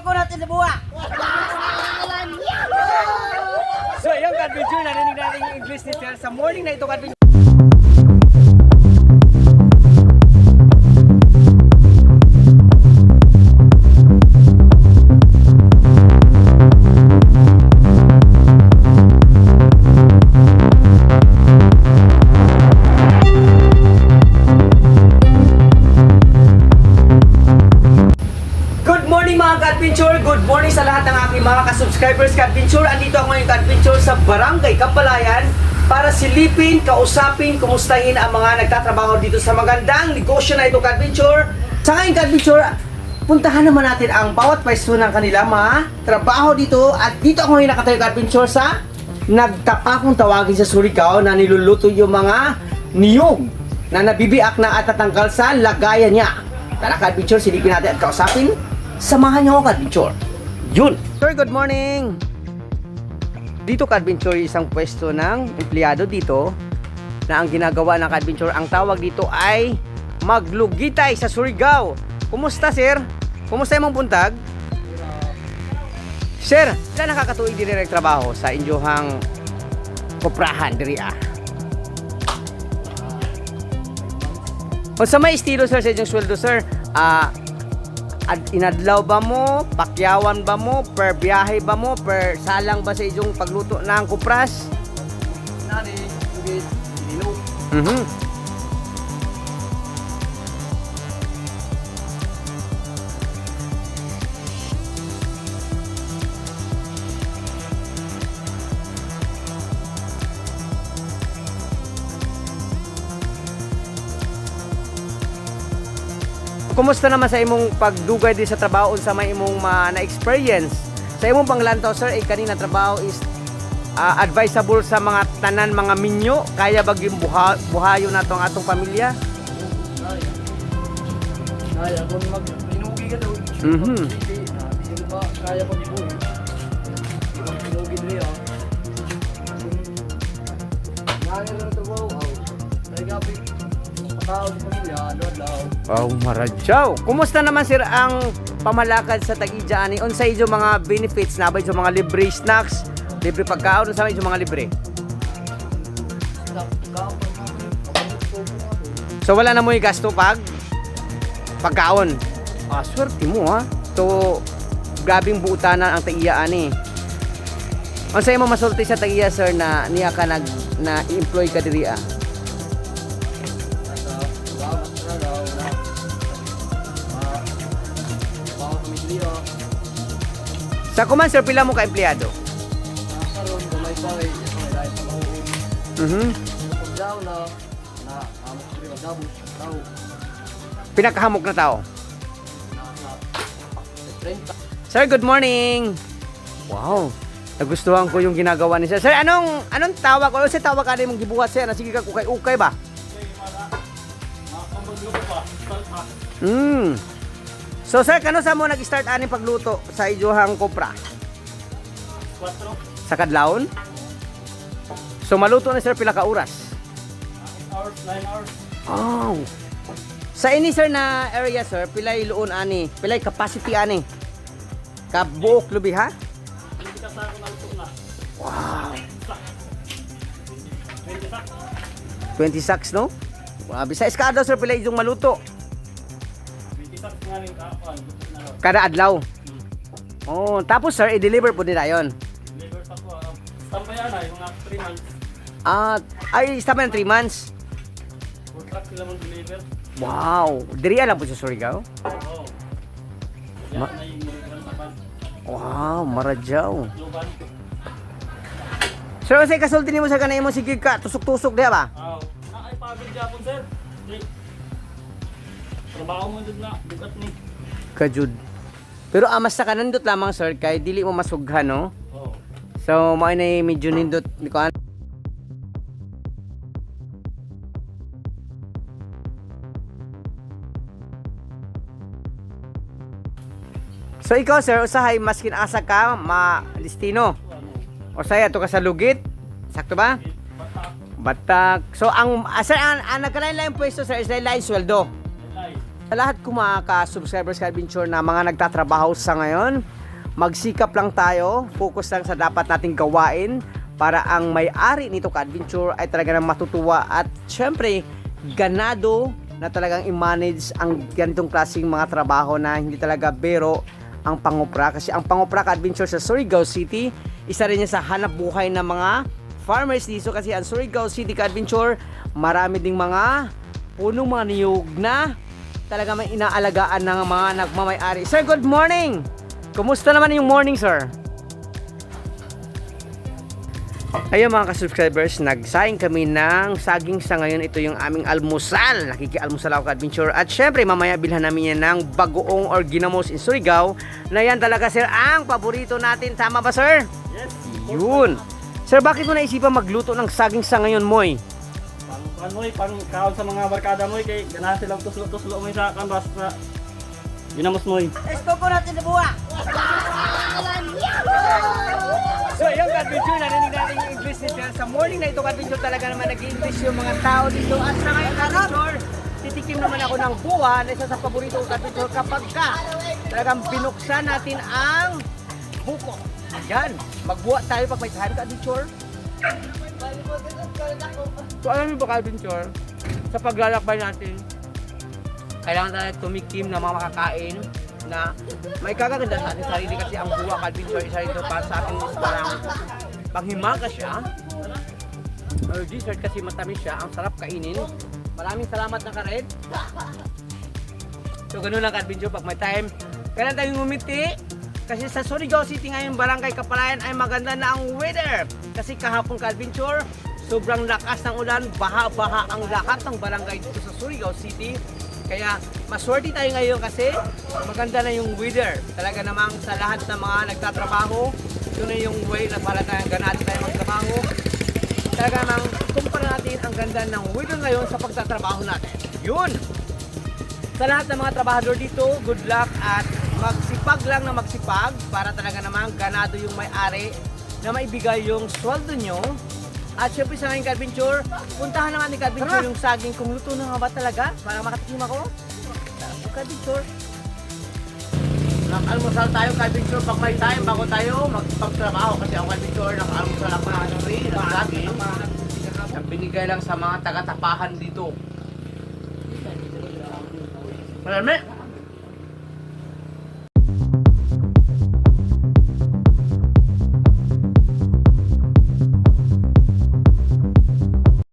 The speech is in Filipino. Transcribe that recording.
Ayoko natin na buwa. So, yung adventure, narinig natin yung English ni Sir. Sa morning na ito, adventure. Morning mga ka-adventure! Good morning sa lahat ng aking mga ka-subscribers ka-adventure! Andito ako ngayon ka-adventure sa Barangay Kapalayan para silipin, kausapin, kumustahin ang mga nagtatrabaho dito sa magandang negosyo na ito ka-adventure. Sa ngayon ka-adventure, puntahan naman natin ang bawat pwesto ng kanilang mga trabaho dito at dito ako ngayon nakatayo ka-adventure sa nagtapakong tawagin sa Surigao na niluluto yung mga niyog na nabibiak na at tatanggal sa lagayan niya. Tara ka-adventure, silipin natin at kausapin. Samahan niyo ako ka-adventure. Yun! Sir, good morning! Dito ka-adventure isang pwesto ng empleyado dito na ang ginagawa ng ka-adventure, ang tawag dito ay maglugitay sa Surigao. Kumusta, sir? Kumusta yung buntag? Sir, saan nakakatuig din direct trabaho sa inyohang koprahan diri ah? O sa may estilo sir sa inyong sweldo sir, ah ad- inadlaw ba mo, pakyawan ba mo, per biyahe ba mo, per salang ba sa inyong pagluto ng kupras? Nani, Lugit, Dino. Mhm. Kumusta naman sa imong pagdugay di sa trabaho sa may imong na-experience? Sa imong panglantaw sir, eh, kanina trabaho is ah, advisable sa mga tanan mga minyo kaya bag yung buha, buhayo na tong atong pamilya Ay. Ay, ako mag pinugi ka daw. Mhm. Ah, ba kaya pag-iboy. Ibang pinugi nila. Nani na ito wow. Ay, gabi. Patao sa pamilya, ano daw. oh kumusta naman sir ang pamalakad sa Tag-Ija ani unsa ijo mga benefits na ba ijo mga libre snacks libre pagkaon ijo mga libre? So wala na mo yung gasto pag pagkaon. Ah swerte mo ha so grabing buutanan ang Tag-Iya ani unsa imong masulti sa Tag-Iya sir na niya ka nag na employ ka diri ah sa kuman sir pila mo ka empleyado Mhm. Pinakahamok na tao. Sir, good morning. Wow. Nagustuhan ko yung ginagawa ni Sir. Sir, anong anong tawag? Ano sa tawag ka mong gibuhat sir? Sige ka ukay-ukay ba? Hmm. So sir, kano sa mo nag-start ani pagluto sa ijuhang kopra? Sa kadlawon? So maluto ni sir pila ka oras? hours, 9 hours. Oh. Sa ini sir na area sir, pilay luon ani, pilay capacity ani. Kabuok lubi ha? Wow. 20 sak. 20 sacks no? Grabe sa eskado sir pilay yung maluto kada adlaw. Oh, tapos sir i-deliver po nila yon. Deliver sa ko. ah, Stampa yan ay mga 3 months. Ah, ay na 3 months. Truck sila mong deliver. Wow, diri lang po sa Surigao. Oo. Yan Ma- tapan. Wow, maradyaw. Luban. Sir, kasi kasulti nimo sa kanay mo sige ka tusok-tusok diha ba? Aw. Na ay pagod sir. Trabaho mo dun na. Bukat ni. Kajud. Pero amas sa kanandot lamang sir kay dili mo masughan no. Oo. So mao na medyo nindot ni ko So ikaw sir, usahay maskin asa ka ma destino. O saya to ka sa lugit. Sakto ba? Batak. So ang asa ang, ang nagkalain lang pwesto sir is lain lain sweldo. Lay. Sa lahat ko mga ka-subscribers ka Adventure na mga nagtatrabaho sa ngayon, magsikap lang tayo, focus lang sa dapat nating gawain para ang may-ari nito ka-adventure ay talaga nang matutuwa at syempre ganado na talagang i-manage ang ganitong klaseng mga trabaho na hindi talaga bero ang pangupra kasi ang pangupra ka-adventure sa Surigao City isa rin niya sa hanap buhay ng mga farmers dito. Kasi ang Surigao City ka-adventure marami ding mga punong mga niyog na talaga may inaalagaan ng mga nagmamay-ari. Sir, good morning! Kumusta naman yung morning, sir? Ayun mga ka-subscribers, nagsaing kami ng saging sa ngayon. Ito yung aming almusal. Nakiki-almusal ako ka-adventure. At syempre, mamaya bilhan namin yan ng bagoong or ginamos in Surigao. Na yan talaga, sir, ang paborito natin. Tama ba, sir? Yes. Yun. Sir, bakit mo naisipan magluto ng saging sa ngayon, Moy? Kan mo, pang kaon sa mga barkada mo, kay ganahan silang tuslo-tuslo mo sa kanbas na ginamos mo. Esto ko natin na buwa! So, yung ka-adventure, narinig natin yung English ni Sir. Sa morning na ito, ka-adventure, talaga naman nag-English yung mga tao dito. At sa ngayon, ka-adventure, titikim naman ako ng buwa na isa sa paborito ko ka-adventure kapag ka talagang binuksan natin ang buko. Yan, magbuwa tayo pag may time ka-adventure. So, alam niyo ba ka-adventure, sa paglalakbay natin, kailangan tayo tumikim ng mga makakain na may kagaganda sa ating sarili kasi ang buwa Calvin isa ito para sa akin is parang panghimaga siya. Or dessert kasi matamis siya ang sarap kainin. Maraming salamat na kared so ganun lang Calvin pag may time. Kailan tayong umiti kasi sa Surigao City ngayon Barangay Kapalayan ay maganda na ang weather kasi kahapon Calvin sobrang lakas ng ulan baha-baha ang lahat ng barangay dito sa Surigao City kaya maswerte tayo ngayon kasi maganda na yung weather. Talaga namang sa lahat ng mga nagtatrabaho, ito na yung way na para tayo ganati tayo magtrabaho. Talaga namang kumpara natin ang ganda ng weather ngayon sa pagtatrabaho natin. Yun! Sa lahat ng mga trabahador dito, good luck at magsipag lang na magsipag para talaga namang ganado yung may-ari na maibigay yung sweldo nyo at syempre sa ngayon Carpinture, puntahan naman ni Carpinture yung saging kung luto na nga ba talaga para makatikim ako. Carpinture. Nag-almusal tayo Carpinture pag may time bago tayo magpagtrabaho kasi ang Carpinture nag-almusal ako ng free ng saging. Ang binigay lang sa mga taga-tapahan dito. Marami.